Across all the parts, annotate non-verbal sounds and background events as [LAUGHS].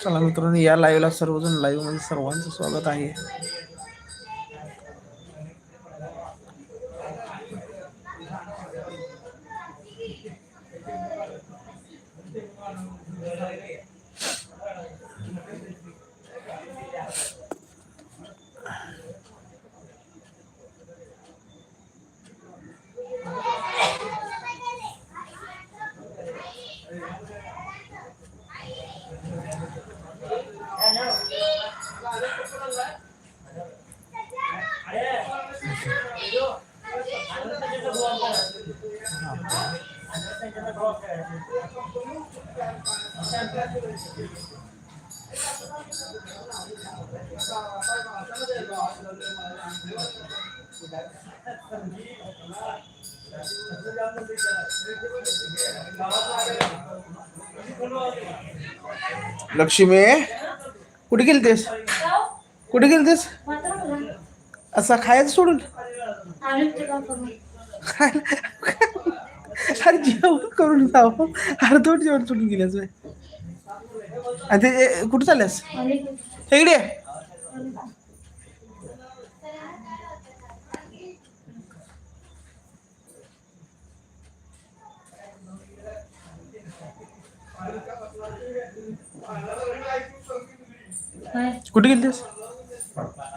चला मित्रांनो या लाईव्हला सर्वजण लाईव्ह म्हणजे सर्वांचं स्वागत आहे. लक्ष्मी कुठे गेली तेस कुठे गेली तेस असा खायचं सोडून? खायला अरे जेवण करून जावं अर्धवट जेवण सोडून गेल्याच आणि ते कुठं चालल्यास? इकडे कुठे गेलतेस?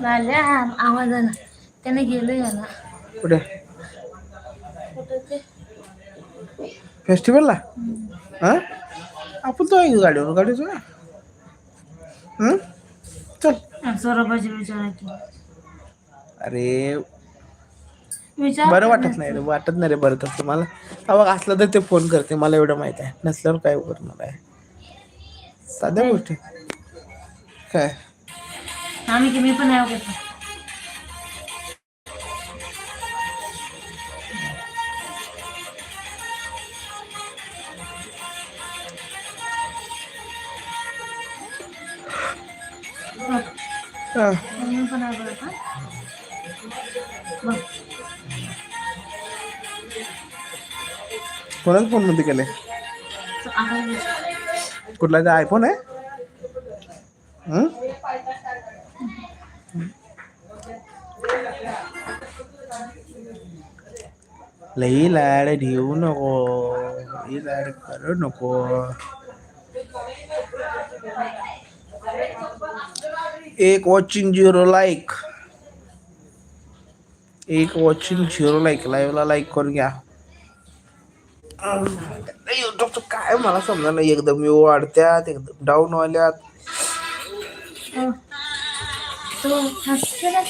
लाल्या आवाजानं त्याने गेलं याला. कुठे? फेस्टिवलला? हा? आपण तो आहे गाडीवर गाडीचं का हं? चल. सौरभाची विचारा की अरे. विचार बरं वाटत नाही रे वाटत नाही रे बरं तर तुम्हाला. अवघ असलं तर ते फोन करते मला एवढं माहीत आहे. नसल्यावर काय करणार आहे? साध्या गोष्टी. काय आम्ही की मी पण आहे. मी पण आहे बघा. कोणाच येतो. कुठला आयफोन आहे? लई लाड घेऊ नको लई लाड करू नको. एक वॉचिंग झिरो लाईक एक वॉचिंग झिरो लाईक लाईव्हला लाईक करून घ्या. युट्यूबचं काय? मला समजा नाही एकदम व्यू वाढत्यात एकदम डाऊन वाल्यात तो हसतो ना.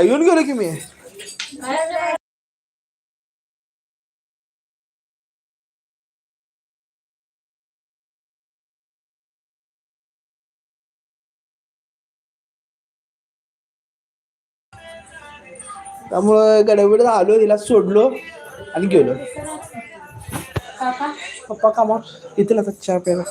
येऊन गेलो की मी? त्यामुळं गडबडीत आलो तिला सोडलो आणि गेलो. पप्पा कामावर येतील आता चहा प्यायला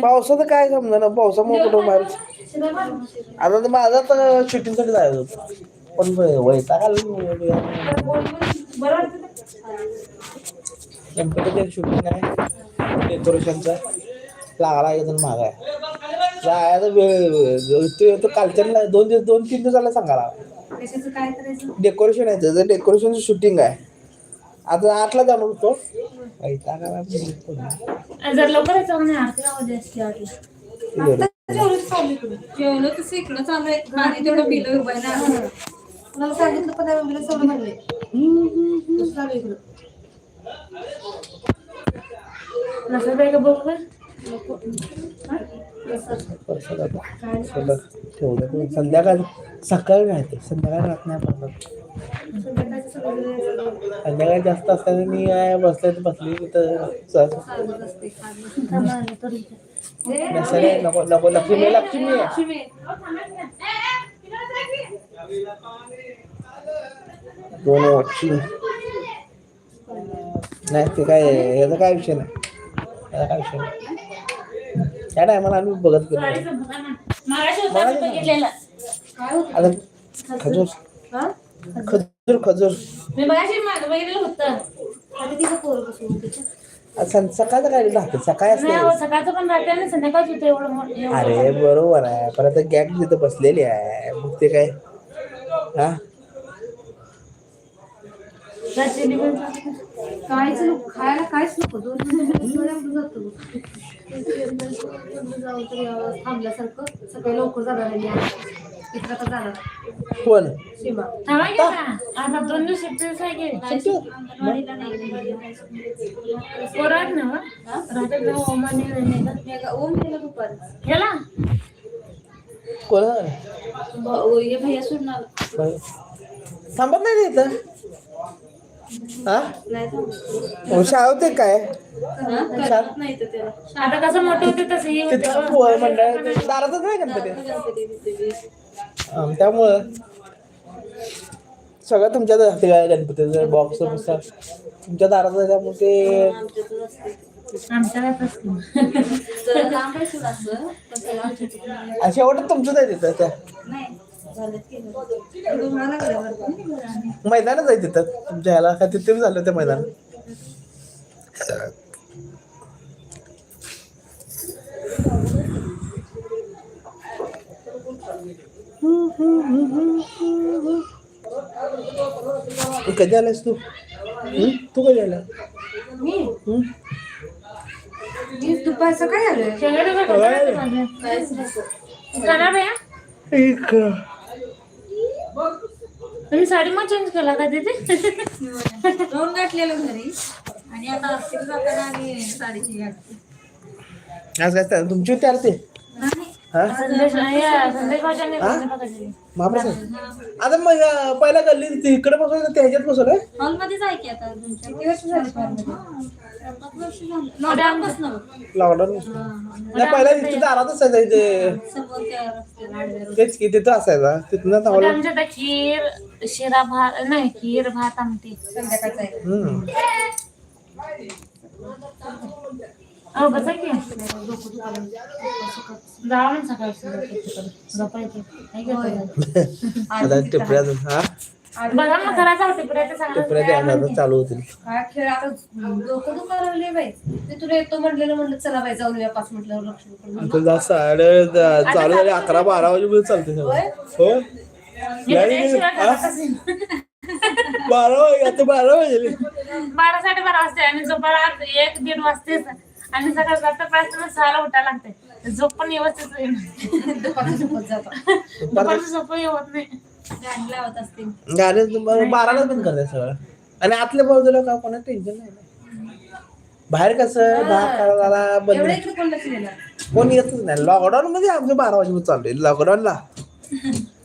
पावसाचं काय समजा ना पावसामुळे कुठं बाहेर [LAUGHS] आता तर माझा तर शूटिंगसाठी जायचं होतं. पण वैताग आला गणपतीचं शूटिंग आहे. डेकोरेशनचं लागला एकदम महाग आहे जायचं वेळ ते कालच्या दोन दिवस दोन तीन दिवसाला सांगायला. कशाचं काय करायचं? डेकोरेशन आहे त्याचं. डेकोरेशनचं शूटिंग आहे. आता आठला जाणार होतो. जर लवकर आठला जेवलं तसं इकडं चालू आहे. पाणी तेवढं मला सांगितलं पण म्हणले चालू इकडं. काय का बघू संध्याकाळ सकाळी नाही ते संध्याकाळी राहत नाही संध्याकाळी जास्त असताना मी काय बसले बसली तिथं नको नको लक्ष्मी लक्ष्मी. दोन वॉचिंग नाही ते काय याचा काय विषय नाही. याचा काय विषय नाही. त्या टायमाला आम्ही बघत गेलो. आता खजूर खजूर खजूर. मी होतं. पोरं होतं. सं- सकाळचं काय राहते. सकाळी नाही असते हो, सकाळचं पण राहते आणि संध्याकाळच होतं एवढं मोठं एवढं. अरे बरोबर आहे. पण आता गॅग तिथं बसलेली आहे. मग ते काय? हा? रात्री पण चालतं. काहीच नको. खायला काहीच नको. दोन मिनिटं जातो. जाऊ तरी आवाज थांबल्यासारखं. सकाळी लवकर जाणार आहे. मी कोण? सीमा. थांबा की आता. दोन दिवस ना ओम दुपारी गेला कोण? हे भैया सोडणार. थांबत नाही तिथं हा? शाळा होते काय? आता कसं मोठं होते तसं मंडळ दारातच नाही गणपती. त्यामुळं सगळं तुमच्या हाती काय गणपतीचं बॉक्स पुस्तक तुमच्या दारात त्यामुळे ते असते. शेवट तुमचंच आहे तिथं त्या? मैदानच आहे तिथं. तुमच्या ह्याला का तिथे झालं ते मैदान? कधी आलास तू? तू कधी आला? भैया? एक. तुम्ही साडी मग चेंज केला का तिथे दोन गाठलेलं घरी. आणि आता अस्थिर जाताना आणि साडीची गाठ आज काय चाललं? तुमची होती आरती? नाही. महाप्रसाद. आता मग पहिला गल्ली ती इकडे बसवलं त्या ह्याच्यात बसवलंय हॉलमध्येच आहे की आता दोन चार वर्ष झाली. लॉकडाऊन नाही पहिला इथे दारात असायचं इथे. तेच की तिथं असायचा. तिथनं आमच्या खीर शिरा भात नाही खीर भात आमटी. संध्याकाळचा. हो बसा की. जावा ना सकाळी काय करतो? आता? टिपऱ्या हा? बघा करायचं होते टिपऱ्या चालू होतील. काय खेळ आता डोकं दुखा लागले बाई. ते तुला येतो म्हटलेलं चला बाई जाऊन या पाच म्हटल्यावर साडे चालू झाले अकरा बारा वाजेपर्यंत चालते हो? बारा वाजे आता बारा वाजले. बारा साडेबारा वाजते आणि झोपायला एक दीड वाजतेच. आणि सकाळ जाता पाच सहाला उठायला लागते झोप पण व्यवस्थित. दुपारचं दुपारची झोप येत नाही. गाणी लावत गाणे तुम्हाला बारालाच बंद करतात सगळं. आणि आतल्या बाजूला का कोणा टेन्शन नाही ना. बाहेर कसं दहा बंद इकडे कोण लक्ष देणार कोण येतच नाही. लॉकडाऊन मध्ये आमचं बारा वाजेपर्यंत चालू आहे. लॉकडाऊनला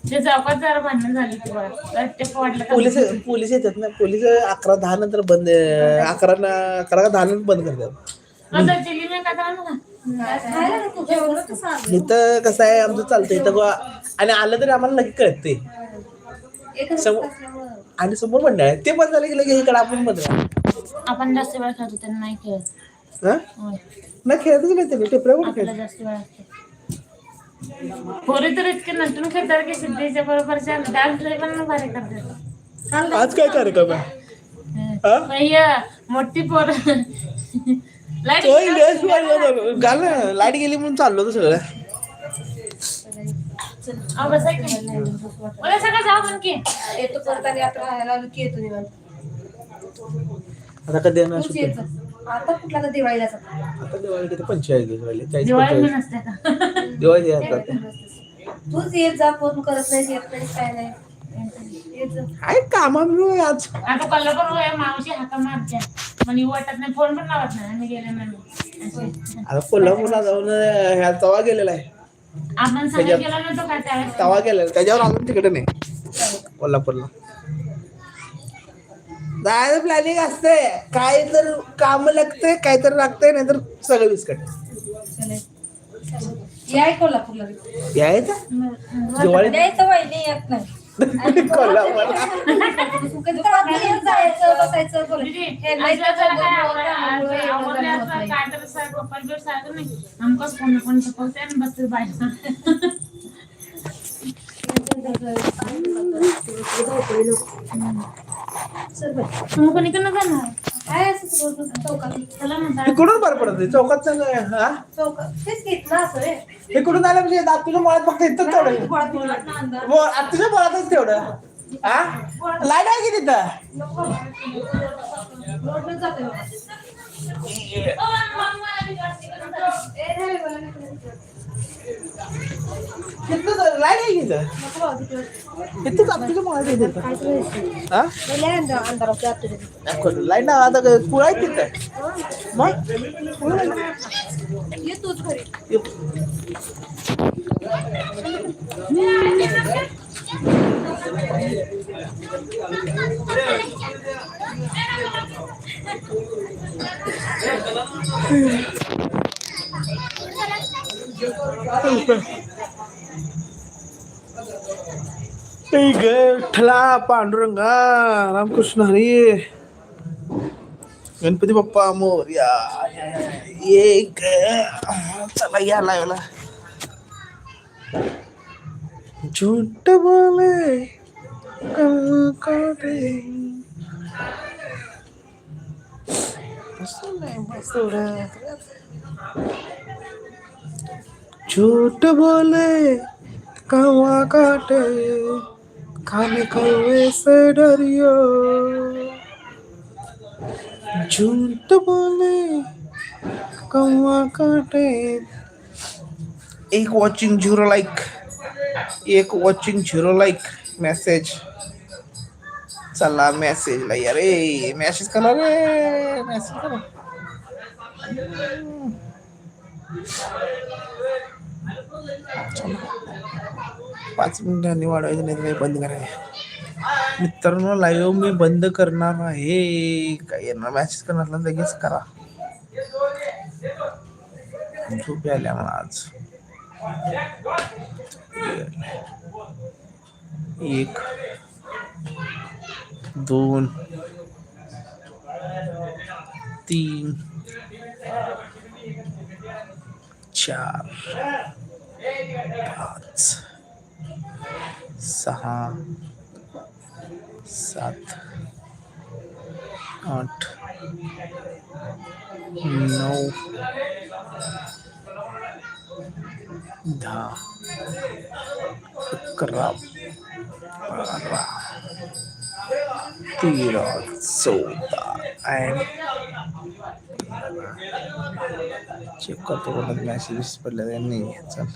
ते चौकात जरा भांडण झाली की बघा तर ते वाटलं का? पोलीस पोलीस येतात ना. पोलीस अकरा दहा नंतर बंद अकरा ना अकरा का दहा नंतर बंद करतात. इथं कसं आहे आमचं चालतं इथं बुवा, आणि आलं तरी आम्हाला लगेच कळते समोर- आणि समोर मंडळ आहे ते बंद झालं की लगेच इकडे आपण बंद करा. आपण जास्त वेळ खेळतो त्यांना नाही खेळत. हा. नाही खेळतच नाही टेपऱ्या खेळत जास्त वेळ असते. पोरी तर इतके नटून खेळतात की सिद्धीच्या बरोबरच्या डान्स पण भारी करतात. आज काय कार्यक्रम आहे? भैया मोठी पोर. तो. घाल लाइट गेली म्हणून चाललो होतं सगळं. आता कधी येणार. आता कुठला तर दिवाळीला. आता दिवाळी किती पंचेचाळीस दिवस राहिले चाळीस दिवाळी पंचेचाळीस येतात तूच येत जा फोन करत नाही येत नाही काय नाही. कामा आज. आता कोल्हापूर मावशी हाका मारत्या वाटत नाही फोन पण लावत नाही आम्ही गेले नाही असे. आता कोल्हापूरला जाऊन ह्या तवा गेलेला आहे. आपण सगळे गेलो नव्हतो काय त्यावेळेस? तवा गेलेला त्याच्यावर अजून तिकडे नाही. कोल्हापूरला. जायचं प्लॅनिंग असते काय तर काम लागते काय तर लागतंय नाहीतर सगळं बिस्कट. याय कोल्हापूरला. यायचं दिवाळी द्यायचं नाही. कोल्हापूरला दुकानात येत जायचं बसायचं बोलायचं. दीदी, हे नाही असं तर जरा काय त्यामुळे आवडलं- एवढं आवडलं जमत असं नाही. काय तर असं पप्पा बिप्पा सांगत नाही. आमकाच फोन फोन शिकवते आणि बसते बाहेर तुम्ही कोणीकडनं जाणार काय असं सगळं चौकात. इकडून बरं पडत चौकात हा? चौकात. तेच घेत ना असं रे. इकडून आलं म्हणजे? तुझ्या मुळात फक्त इथं तेवढं. गोळा केला ना अंधार. व- आता तुझ्या मुळातच तेवढं. हा? लाइट आहे की तिथं? रोडनं जाते बघा. ए, नाही, मला नाही करायचं. तिथं लाईट आहे की तिथं नको बाबा, तिकडं. इथंच आता तुझ्या मुळात आहे तिथं काय करायचं? हा लय अंधार- अंधारात जातो रे. दाखवतो. लाईट ना आता कुळा आहे तिथं मग कुळा आहे. ये तूच घरी ऐ ग विठ्ठला पांडुरंगा रामकृष्ण हरी। गणपती बाप्पा मोर्या ये ग चला या लावला झूठ बोले कम काटे झूठ बोले कवा काटे खाने कौवे से डरियो। झूठ बोले कौवा काटे। एक वॉचिंग झिरो लाईक एक वॉचिंग झिरो लाईक मेसेज चला मेसेजला या रे मेसेज करा रे मेसेज करा. पाच मिनिटांनी वाढवायचं नाही काही बंद करायचं मित्रांनो लाईव्ह मी बंद करणार आहे. काय येणार मॅसेज करणार असला लगेच करा. झोप आल्या मला आज. एक दोन तीन चार. सहा सात आठ नऊ दहा अकरा बारा तेरा चौदा अँड चेक करतो कोणत मॅसेजेस पडले नाही. चल.